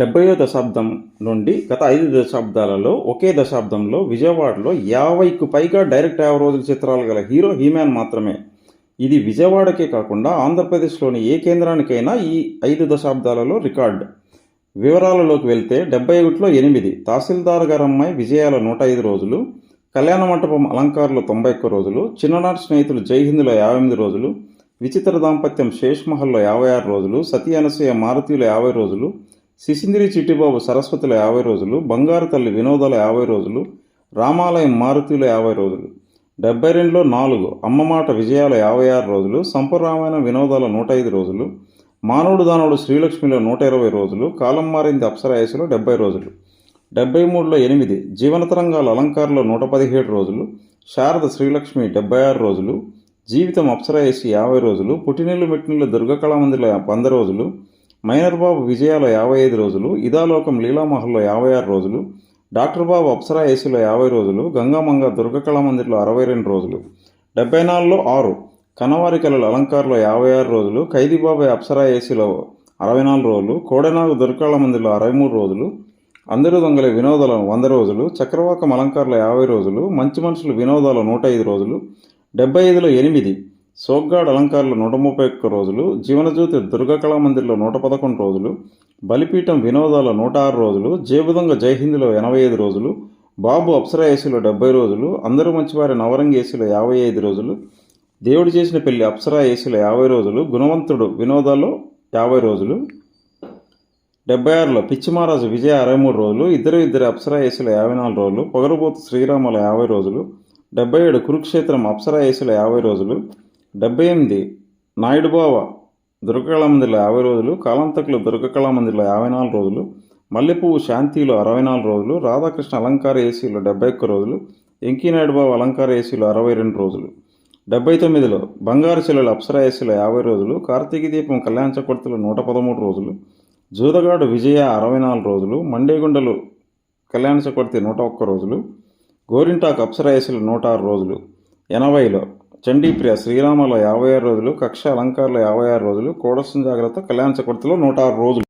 డెబ్బయో దశాబ్దం నుండి గత ఐదు దశాబ్దాలలో ఒకే దశాబ్దంలో విజయవాడలో యాభైకు పైగా డైరెక్ట్ యాభై చిత్రాలు గల హీరో హీమ్యాన్ మాత్రమే. ఇది విజయవాడకే కాకుండా ఆంధ్రప్రదేశ్లోని ఏ కేంద్రానికైనా ఈ ఐదు దశాబ్దాలలో రికార్డ్. వివరాలలోకి వెళ్తే డెబ్బై ఒకటిలో ఎనిమిది తహసీల్దార్ గారమ్మాయి విజయాల నూట ఐదు రోజులు కళ్యాణ మంటపం అలంకారులు తొంభై ఒక్క రోజులు చిన్ననాటి స్నేహితులు జైహిందులో యాభై ఎనిమిది రోజులు విచిత్ర దాంపత్యం శేష్ మహల్లో యాభై ఆరు రోజులు సతీ అనసూయ మారుతీయుల యాభై రోజులు సిసిందిరి చిట్టిబాబు సరస్వతుల యాభై రోజులు బంగారు తల్లి వినోదాల యాభై రోజులు రామాలయం మారుతీల యాభై రోజులు డెబ్బై రెండులో నాలుగు అమ్మమాట విజయాల యాభై ఆరు రోజులు సంపరామాయణ వినోదాల నూట ఐదు రోజులు మానవుడు దానవుడు శ్రీలక్ష్మిలో నూట ఇరవై రోజులు కాలం మారింది అప్సరాయసులో డెబ్బై రోజులు డెబ్బై మూడులో ఎనిమిది జీవన తరంగాల అలంకారంలో నూట పదిహేడు రోజులు శారద శ్రీలక్ష్మి డెబ్బై ఆరు రోజులు జీవితం అప్సరాయసి యాభై రోజులు పుట్టినీళ్ళు మెట్టినీళ్ళు దుర్గకళామందిలో వంద రోజులు మైనర్ బాబు విజయాల యాభై ఐదు రోజులు ఇదాలోకం లీలామహల్లో యాభై ఆరు రోజులు డాక్టర్ బాబు అప్సరా ఏసీలో యాభై రోజులు గంగామంగ దుర్గకళామందిర్లో అరవై రెండు రోజులు డెబ్బై నాలుగులో ఆరు కనవారి కళల అలంకారంలో యాభై ఆరు రోజులు ఖైదీబాబాయ్ అప్సరా ఏసీలో అరవై నాలుగు రోజులు కోడెనాగు దుర్గాళమందిలో అరవై మూడు రోజులు అందరూ దొంగల వినోదాల వంద రోజులు చక్రవాకం అలంకారాల యాభై రోజులు మంచి మనుషులు వినోదాల నూట ఐదు రోజులు డెబ్బై ఐదులో ఎనిమిది సోగ్గాడ్ అలంకారులు నూట ముప్పై ఒక్క రోజులు జీవనజ్యోతి దుర్గా కళామందిర్లో నూట పదకొండు రోజులు బలిపీఠం వినోదాల నూట ఆరు రోజులు జేబుదొంగ జైహింద్లో ఎనభై ఐదు రోజులు బాబు అప్సరా ఏసీలో డెబ్బై రోజులు అందరూ మంచివారి నవరంగి ఏసీలో యాభై ఐదు రోజులు దేవుడు చేసిన పెళ్ళి అప్సరా ఏసీలో యాభై రోజులు గుణవంతుడు వినోదాలో యాభై రోజులు డెబ్బై ఆరులో పిచ్చిమారాజు విజయ అరవై మూడు రోజులు ఇద్దరు ఇద్దరు అప్సరా ఏసీలో యాభై నాలుగు రోజులు పొగరబోతు శ్రీరాముల యాభై రోజులు డెబ్బై ఏడు కురుక్షేత్రం అప్సరా ఏసీలో యాభై రోజులు డెబ్బై ఎనిమిది నాయుడుబావ దుర్గకళామందిలో యాభై రోజులు కాలంతకులు దుర్గకళామందిలో యాభై నాలుగు రోజులు మల్లెపువ్వు శాంతిలో అరవై నాలుగు రోజులు రాధాకృష్ణ అలంకార ఏసీలో డెబ్బై ఒక్క రోజులు వెంకీనాయుడుబాబు అలంకార ఏసీలో అరవై రెండు రోజులు. డెబ్బై తొమ్మిదిలో బంగారు శిలలు అప్సరా ఏసీలో యాభై రోజులు కార్తీక దీపం కళ్యాణ చక్రవర్తిలో నూట పదమూడు రోజులు జూదగాడు విజయ అరవై నాలుగు రోజులు మండేగుండలు కళ్యాణ చక్రవర్తి నూట ఒక్క రోజులు గోరింటాకు ఏసీలో నూట ఆరు రోజులు ఎనభైలో చండీప్రియ శ్రీరామలో యాభై ఆరు రోజులు కక్ష అలంకారంలో యాభై ఆరు రోజులు కోడసం జాగ్రత్త కళ్యాణ చక్రవర్తిలో నూట ఆరు రోజులు.